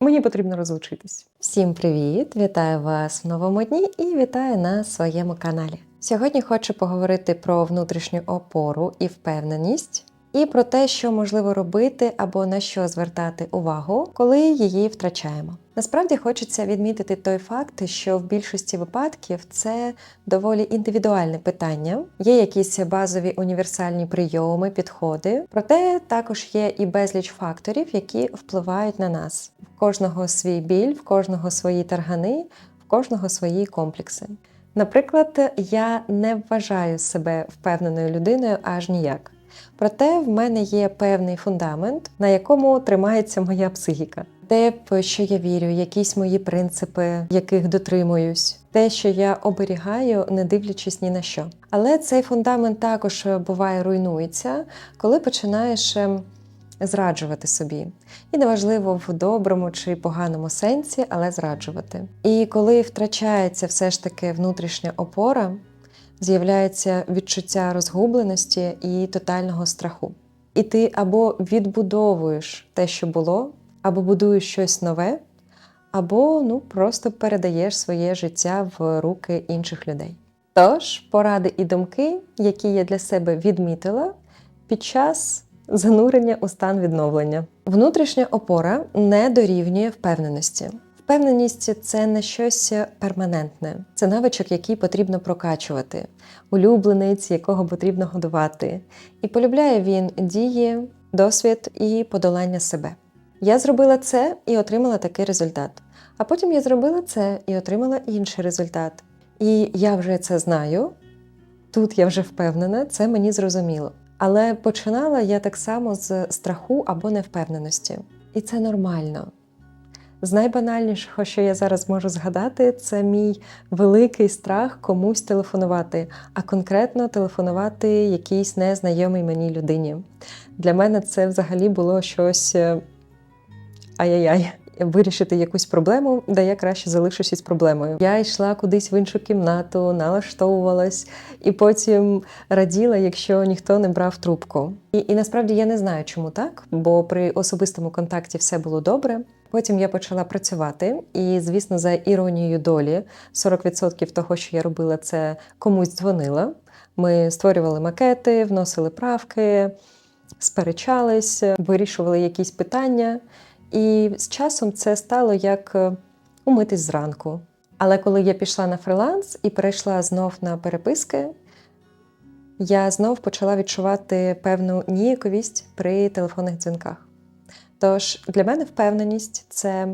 Мені потрібно розлучитись. Всім привіт! Вітаю вас в новому дні і вітаю на своєму каналі. Сьогодні хочу поговорити про внутрішню опору і впевненість, і про те, що можливо робити або на що звертати увагу, коли її втрачаємо. Насправді хочеться відмітити той факт, що в більшості випадків це доволі індивідуальне питання. Є якісь базові універсальні прийоми, підходи, проте також є і безліч факторів, які впливають на нас. В кожного свій біль, в кожного свої таргани, в кожного свої комплекси. Наприклад, я не вважаю себе впевненою людиною аж ніяк. Проте в мене є певний фундамент, на якому тримається моя психіка. Те, в що я вірю, якісь мої принципи, яких дотримуюсь, те, що я оберігаю, не дивлячись ні на що. Але цей фундамент також буває руйнується, коли починаєш ем, зраджувати собі. І неважливо в доброму чи поганому сенсі, але зраджувати. І коли втрачається все ж таки внутрішня опора, з'являється відчуття розгубленості і тотального страху. І ти або відбудовуєш те, що було, або будуєш щось нове, або ну, просто передаєш своє життя в руки інших людей. Тож, поради і думки, які я для себе відмітила під час занурення у стан відновлення. Внутрішня опора не дорівнює впевненості. Впевненість це не щось перманентне, це навичок, який потрібно прокачувати, улюбленець, якого потрібно годувати. І полюбляє він дії, досвід і подолання себе. Я зробила це і отримала такий результат. А потім я зробила це і отримала інший результат. І я вже це знаю. Тут я вже впевнена, це мені зрозуміло. Але починала я так само з страху або невпевненості. І це нормально. З найбанальнішого, що я зараз можу згадати, це мій великий страх комусь телефонувати, а конкретно телефонувати якійсь незнайомій мені людині. Для мене це взагалі було щось е, ай-яй-яй. Вирішити якусь проблему, де я краще залишусь із проблемою. Я йшла кудись в іншу кімнату, налаштовувалась і потім раділа, якщо ніхто не брав трубку. І, і насправді я не знаю, чому так, бо при особистому контакті все було добре. Потім я почала працювати, і, звісно, за іронією долі, 40% того, що я робила, це комусь дзвонила. Ми створювали макети, вносили правки, сперечались, вирішували якісь питання. І з часом це стало як е, умитись зранку. Але коли я пішла на фриланс і перейшла знов на переписки, я знов почала відчувати певну ніяковість при телефонних дзвінках. Тож для мене впевненість це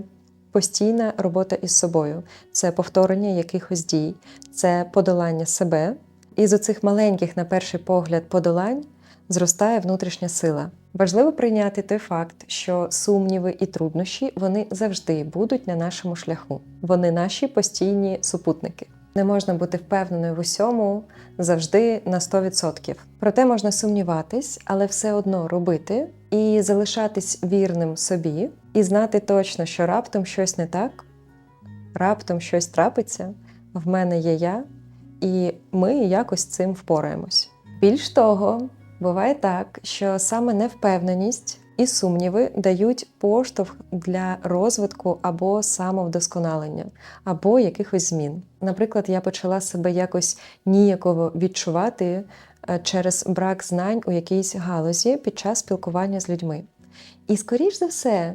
постійна робота із собою, це повторення якихось дій, це подолання себе. І з оцих маленьких, на перший погляд, подолань зростає внутрішня сила. Важливо прийняти той факт, що сумніви і труднощі вони завжди будуть на нашому шляху. Вони наші постійні супутники. Не можна бути впевненою в усьому завжди на 100%. Проте можна сумніватись, але все одно робити і залишатись вірним собі, і знати точно, що раптом щось не так, раптом щось трапиться. В мене є я, і ми якось з цим впораємось. Більш того, буває так, що саме невпевненість і сумніви дають поштовх для розвитку або самовдосконалення, або якихось змін. Наприклад, я почала себе якось ніяково відчувати е, через брак знань у якійсь галузі під час спілкування з людьми. І, скоріш за все,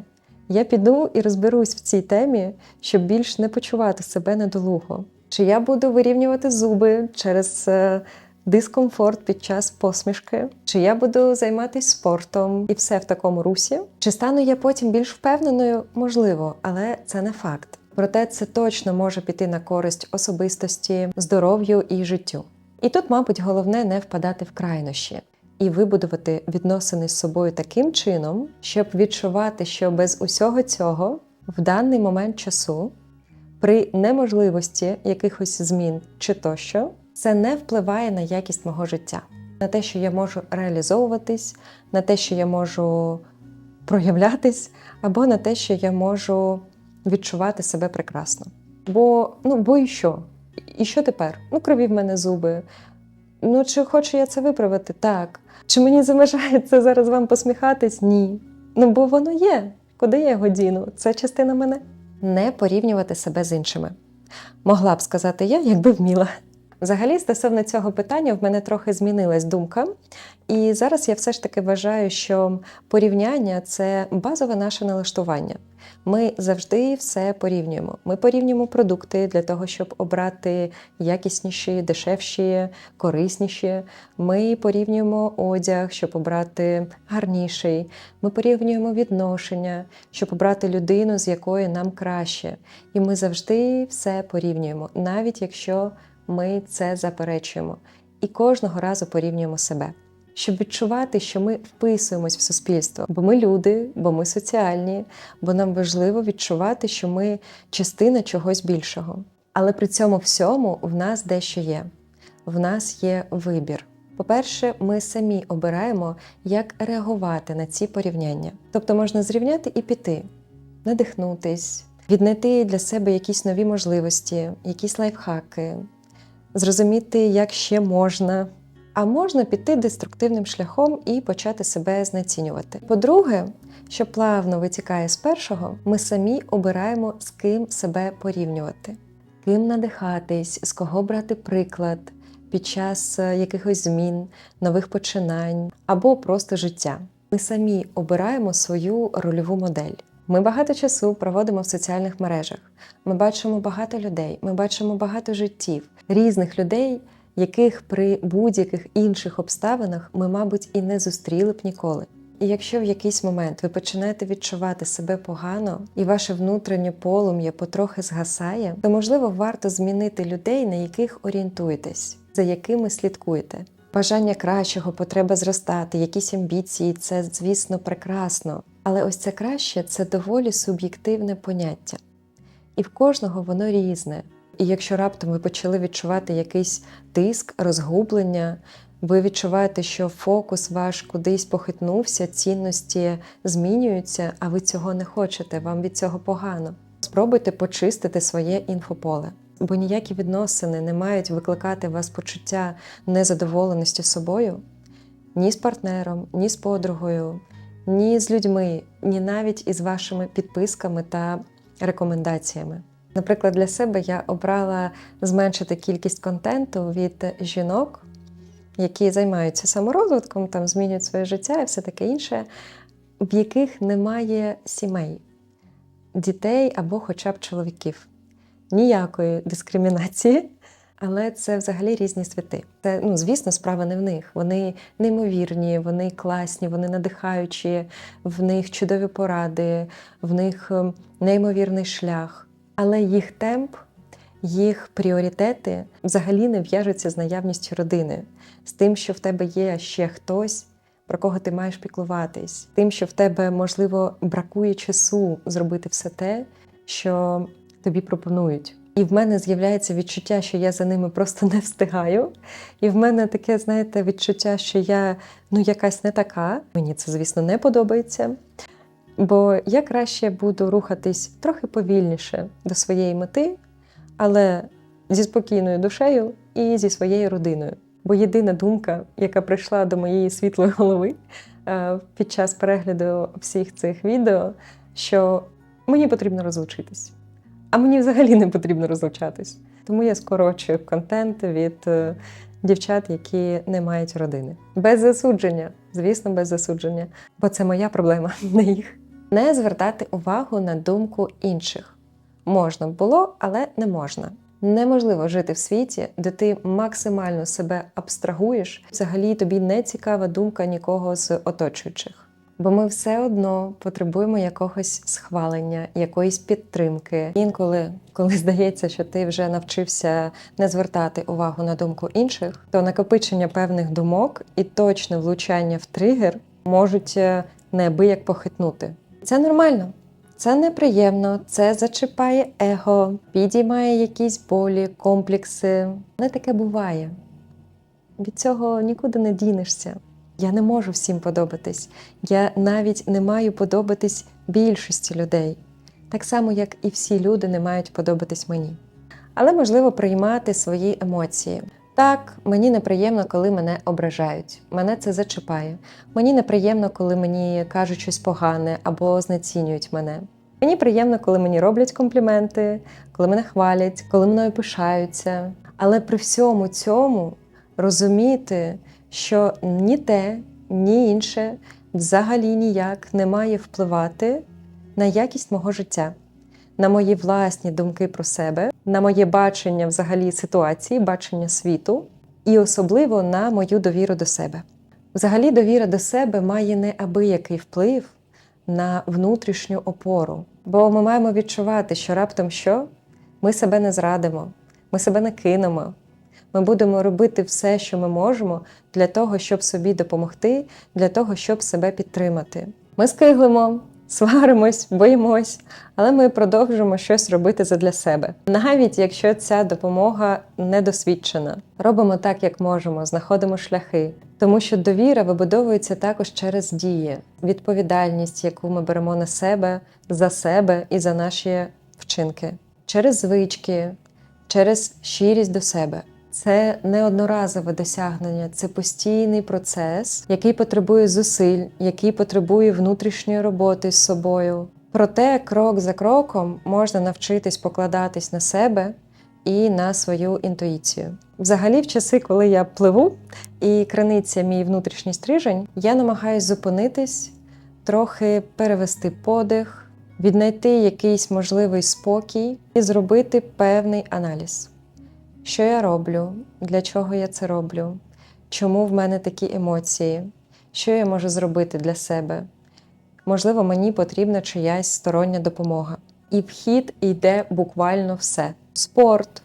я піду і розберусь в цій темі, щоб більш не почувати себе недолуго. Чи я буду вирівнювати зуби через е, дискомфорт під час посмішки, чи я буду займатися спортом і все в такому русі? Чи стану я потім більш впевненою? Можливо, але це не факт. Проте це точно може піти на користь особистості, здоров'ю і життю. І тут, мабуть, головне не впадати в крайнощі і вибудувати відносини з собою таким чином, щоб відчувати, що без усього цього в даний момент часу, при неможливості якихось змін чи тощо, це не впливає на якість мого життя, на те, що я можу реалізовуватись, на те, що я можу проявлятись, або на те, що я можу відчувати себе прекрасно. Бо, ну, бо і що? І що тепер? Ну, крові в мене зуби. Ну, чи хочу я це виправити? Так. Чи мені заважає це зараз вам посміхатись? Ні. Ну, бо воно є. Куди я його діну? Це частина мене. Не порівнювати себе з іншими. Могла б сказати я, якби вміла. Взагалі, стосовно цього питання, в мене трохи змінилась думка. І зараз я все ж таки вважаю, що порівняння це базове наше налаштування. Ми завжди все порівнюємо. Ми порівнюємо продукти для того, щоб обрати якісніші, дешевші, корисніші. Ми порівнюємо одяг, щоб обрати гарніший. Ми порівнюємо відношення, щоб обрати людину, з якою нам краще. І ми завжди все порівнюємо, навіть якщо ми це заперечуємо. І кожного разу порівнюємо себе щоб відчувати, що ми вписуємось в суспільство, бо ми люди, бо ми соціальні, бо нам важливо відчувати, що ми частина чогось більшого. Але при цьому всьому в нас дещо є. В нас є вибір. По-перше, ми самі обираємо, як реагувати на ці порівняння. Тобто можна зрівняти і піти, надихнутись, віднайти для себе якісь нові можливості, якісь лайфхаки, зрозуміти, як ще можна. А можна піти деструктивним шляхом і почати себе знецінювати. По-друге, що плавно витікає з першого, ми самі обираємо з ким себе порівнювати, ким надихатись, з кого брати приклад під час е, якихось змін, нових починань або просто життя. Ми самі обираємо свою рольову модель. Ми багато часу проводимо в соціальних мережах. Ми бачимо багато людей, ми бачимо багато життів, різних людей яких при будь-яких інших обставинах ми, мабуть, і не зустріли б ніколи. І якщо в якийсь момент ви починаєте відчувати себе погано, і ваше внутрішнє полум'я потрохи згасає, то можливо варто змінити людей, на яких орієнтуєтесь, за якими слідкуєте. Бажання кращого, потреба зростати, якісь амбіції це, звісно, прекрасно. Але ось це краще це доволі суб'єктивне поняття. І в кожного воно різне. І якщо раптом ви почали відчувати якийсь тиск, розгублення, ви відчуваєте, що фокус ваш кудись похитнувся, цінності змінюються, а ви цього не хочете, вам від цього погано. Спробуйте почистити своє інфополе, бо ніякі відносини не мають викликати у вас почуття незадоволеності собою, ні з партнером, ні з подругою, ні з людьми, ні навіть із вашими підписками та рекомендаціями. Наприклад, для себе я обрала зменшити кількість контенту від жінок, які займаються саморозвитком, там змінюють своє життя і все таке інше, в яких немає сімей, дітей або хоча б чоловіків. Ніякої дискримінації. Але це взагалі різні світи. Це, ну, звісно, справа не в них. Вони неймовірні, вони класні, вони надихаючі, в них чудові поради, в них ем, неймовірний шлях але їх темп, їх пріоритети взагалі не в'яжуться з наявністю родини, з тим, що в тебе є ще хтось, про кого ти маєш піклуватись, тим, що в тебе, можливо, бракує часу зробити все те, що тобі пропонують. І в мене з'являється відчуття, що я за ними просто не встигаю. І в мене таке, знаєте, відчуття, що я ну якась не така. Мені це, звісно, не подобається. Бо я краще буду рухатись трохи повільніше до своєї мети, але зі спокійною душею і зі своєю родиною. Бо єдина думка, яка прийшла до моєї світлої голови е, під час перегляду всіх цих відео, що мені потрібно розлучитись. А мені взагалі не потрібно розлучатись. Тому я скорочую контент від е, дівчат, які не мають родини. Без засудження, звісно, без засудження. Бо це моя проблема, не їх. Не звертати увагу на думку інших. Можна було, але не можна. Неможливо жити в світі, де ти максимально себе абстрагуєш, взагалі тобі не цікава думка нікого з оточуючих. Бо ми все одно потребуємо якогось схвалення, якоїсь підтримки. Інколи, коли здається, що ти вже навчився не звертати увагу на думку інших, то накопичення певних думок і точне влучання в тригер можуть е, неабияк похитнути. Це нормально, це неприємно, це зачіпає его, підіймає якісь болі, комплекси. Не таке буває. Від цього нікуди не дінешся. Я не можу всім подобатись. Я навіть не маю подобатись більшості людей, так само, як і всі люди не мають подобатись мені. Але можливо приймати свої емоції, Так, мені неприємно, коли мене ображають. Мене це зачіпає. Мені неприємно, коли мені кажуть щось погане або знецінюють мене. Мені приємно, коли мені роблять компліменти, коли мене хвалять, коли мною пишаються. Але при всьому цьому розуміти, що ні те, ні інше взагалі ніяк не має впливати на якість мого життя, на мої власні думки про себе, на моє бачення взагалі ситуації, бачення світу, і особливо на мою довіру до себе. Взагалі, довіра до себе має неабиякий вплив на внутрішню опору, бо ми маємо відчувати, що раптом що ми себе не зрадимо, ми себе не кинемо. Ми будемо робити все, що ми можемо, для того, щоб собі допомогти, для того, щоб себе підтримати. Ми скиглимо, сваримось, боїмось, але ми продовжуємо щось робити задля себе, навіть якщо ця допомога недосвідчена. Робимо так, як можемо, знаходимо шляхи, тому що довіра вибудовується також через дії, відповідальність, яку ми беремо на себе за себе і за наші вчинки, через звички, через щирість до себе. Це не одноразове досягнення, це постійний процес, який потребує зусиль, який потребує внутрішньої роботи з собою. Проте крок за кроком можна навчитись покладатись на себе і на свою інтуїцію. Взагалі, в часи, коли я пливу і криниця мій внутрішній стрижень, я намагаюсь зупинитись, трохи перевести подих, віднайти якийсь можливий спокій і зробити певний аналіз. Що я роблю, для чого я це роблю, чому в мене такі емоції, що я можу зробити для себе. Можливо, мені потрібна чиясь стороння допомога. І в хід йде буквально все: спорт,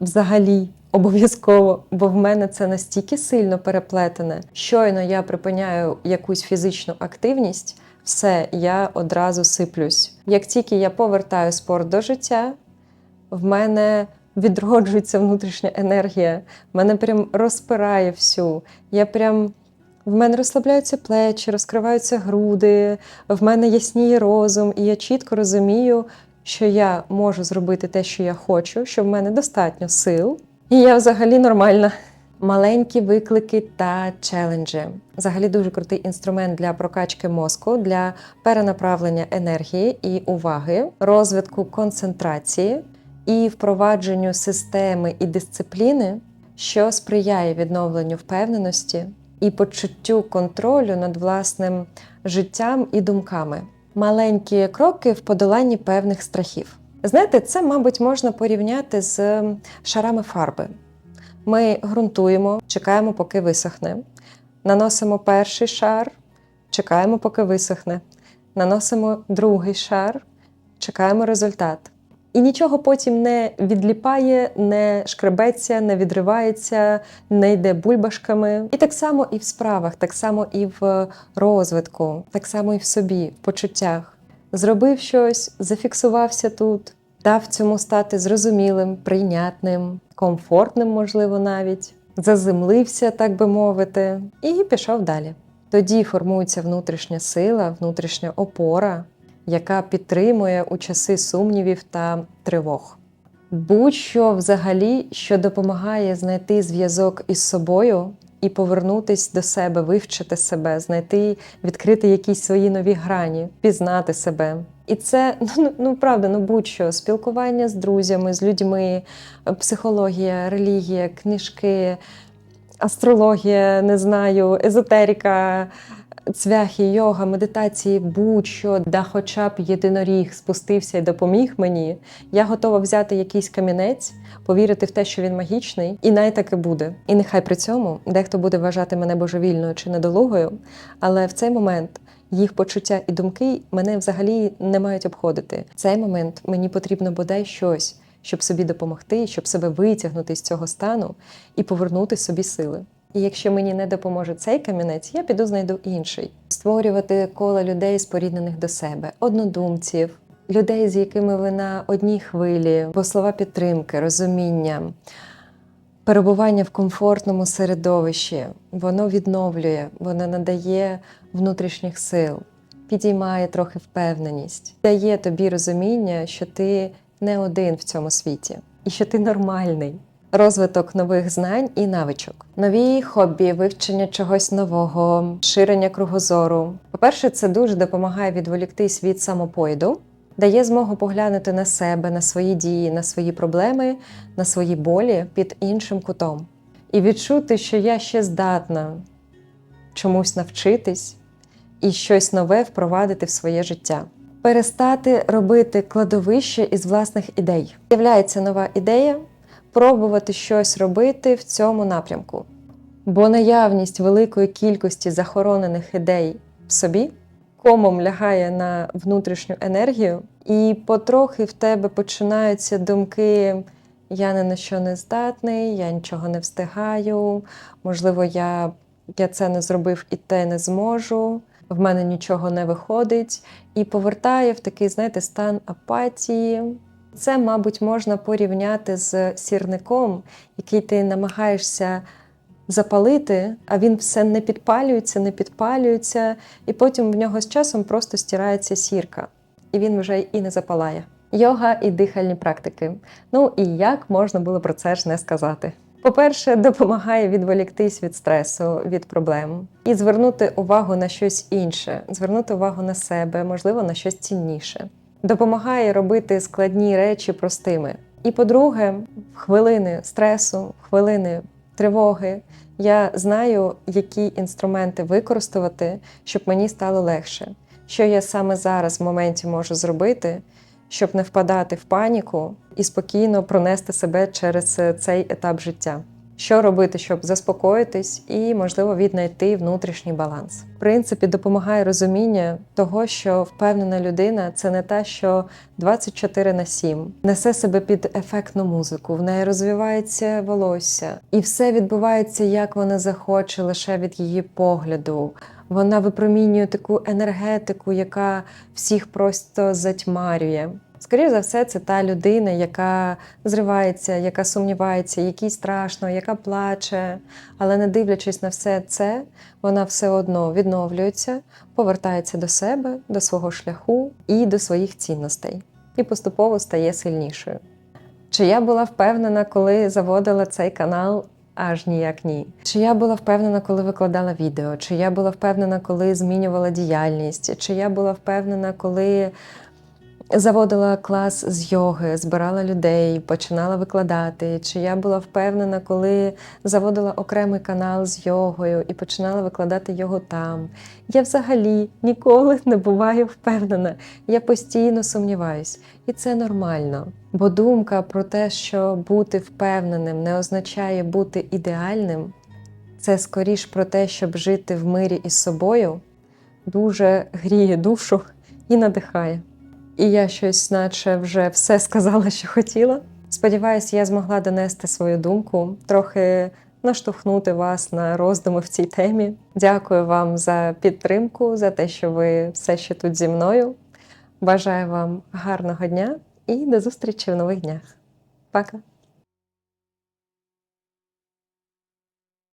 взагалі, обов'язково, бо в мене це настільки сильно переплетене. Щойно я припиняю якусь фізичну активність, все, я одразу сиплюсь. Як тільки я повертаю спорт до життя, в мене відроджується внутрішня енергія, мене прям розпирає всю. Я прям в мене розслабляються плечі, розкриваються груди, в мене ясніє розум, і я чітко розумію, що я можу зробити те, що я хочу, що в мене достатньо сил, і я взагалі нормальна. Маленькі виклики та челенджі. Взагалі дуже крутий інструмент для прокачки мозку, для перенаправлення енергії і уваги, розвитку концентрації і впровадженню системи і дисципліни, що сприяє відновленню впевненості і почуттю контролю над власним життям і думками. Маленькі кроки в подоланні певних страхів. Знаєте, це, мабуть, можна порівняти з шарами фарби. Ми ґрунтуємо, чекаємо, поки висохне. Наносимо перший шар, чекаємо, поки висохне. Наносимо другий шар, чекаємо результат. І нічого потім не відліпає, не шкребеться, не відривається, не йде бульбашками. І так само і в справах, так само і в розвитку, так само і в собі, в почуттях. Зробив щось, зафіксувався тут, дав цьому стати зрозумілим, прийнятним, комфортним, можливо, навіть, заземлився, так би мовити, і пішов далі. Тоді формується внутрішня сила, внутрішня опора, яка підтримує у часи сумнівів та тривог. Будь-що взагалі, що допомагає знайти зв'язок із собою і повернутись до себе, вивчити себе, знайти, відкрити якісь свої нові грані, пізнати себе. І це ну, ну правда, ну будь-що спілкування з друзями, з людьми, психологія, релігія, книжки, астрологія, не знаю, езотерика, цвяхи, йога, медитації, будь-що, да хоча б єдиноріг спустився і допоміг мені, я готова взяти якийсь камінець, повірити в те, що він магічний, і най таки буде. І нехай при цьому дехто буде вважати мене божевільною чи недолугою, але в цей момент. Їх почуття і думки мене взагалі не мають обходити. В цей момент мені потрібно бодай щось, щоб собі допомогти, щоб себе витягнути з цього стану і повернути собі сили. І якщо мені не допоможе цей камінець, я піду знайду інший. Створювати коло людей, споріднених до себе, однодумців, людей, з якими ви на одній хвилі, бо слова підтримки, розуміння, перебування в комфортному середовищі, воно відновлює, воно надає внутрішніх сил, підіймає трохи впевненість, дає тобі розуміння, що ти не один в цьому світі і що ти нормальний. Розвиток нових знань і навичок, нові хобі, вивчення чогось нового, ширення кругозору. По-перше, це дуже допомагає відволіктись від самопойду, дає змогу поглянути на себе, на свої дії, на свої проблеми, на свої болі під іншим кутом. І відчути, що я ще здатна чомусь навчитись і щось нове впровадити в своє життя. Перестати робити кладовище із власних ідей. З'являється нова ідея, пробувати щось робити в цьому напрямку. Бо наявність великої кількості захоронених ідей в собі комом лягає на внутрішню енергію, і потрохи в тебе починаються думки: я ні на що не здатний, я нічого не встигаю, можливо, я, я це не зробив і те не зможу. В мене нічого не виходить, і повертає в такий, знаєте, стан апатії. Це, мабуть, можна порівняти з сірником, який ти намагаєшся запалити, а він все не підпалюється, не підпалюється, і потім в нього з часом просто стирається сірка, і він вже і не запалає. Йога і дихальні практики. Ну і як можна було про це ж не сказати? По-перше, допомагає відволіктись від стресу, від проблем і звернути увагу на щось інше, звернути увагу на себе, можливо, на щось цінніше. Допомагає робити складні речі простими. І по-друге, в хвилини стресу, в хвилини тривоги я знаю, які інструменти використовувати, щоб мені стало легше. Що я саме зараз в моменті можу зробити, щоб не впадати в паніку і спокійно пронести себе через е, цей етап життя. Що робити, щоб заспокоїтись і, можливо, віднайти внутрішній баланс. В принципі, допомагає розуміння того, що впевнена людина це не та, що 24 на 7 несе себе під ефектну музику, в неї розвивається волосся, і все відбувається, як вона захоче, лише від її погляду. Вона випромінює таку енергетику, яка всіх просто затьмарює. Скоріше за все, це та людина, яка зривається, яка сумнівається, якій страшно, яка плаче. Але не дивлячись на все це, вона все одно відновлюється, повертається до себе, до свого шляху і до своїх цінностей, і поступово стає сильнішою. Чи я була впевнена, коли заводила цей канал? Аж ніяк ні. Чи я була впевнена, коли викладала відео, чи я була впевнена, коли змінювала діяльність, чи я була впевнена, коли заводила клас з йоги, збирала людей, починала викладати. Чи я була впевнена, коли заводила окремий канал з йогою і починала викладати його там. Я взагалі ніколи не буваю впевнена. Я постійно сумніваюсь, і це нормально. Бо думка про те, що бути впевненим не означає бути ідеальним, це скоріш про те, щоб жити в мирі із собою, дуже гріє душу і надихає. І я щось, наче вже все сказала, що хотіла. Сподіваюсь, я змогла донести свою думку, трохи наштовхнути вас на роздуми в цій темі. Дякую вам за підтримку, за те, що ви все ще тут зі мною. Бажаю вам гарного дня і до зустрічі в нових днях. Пока!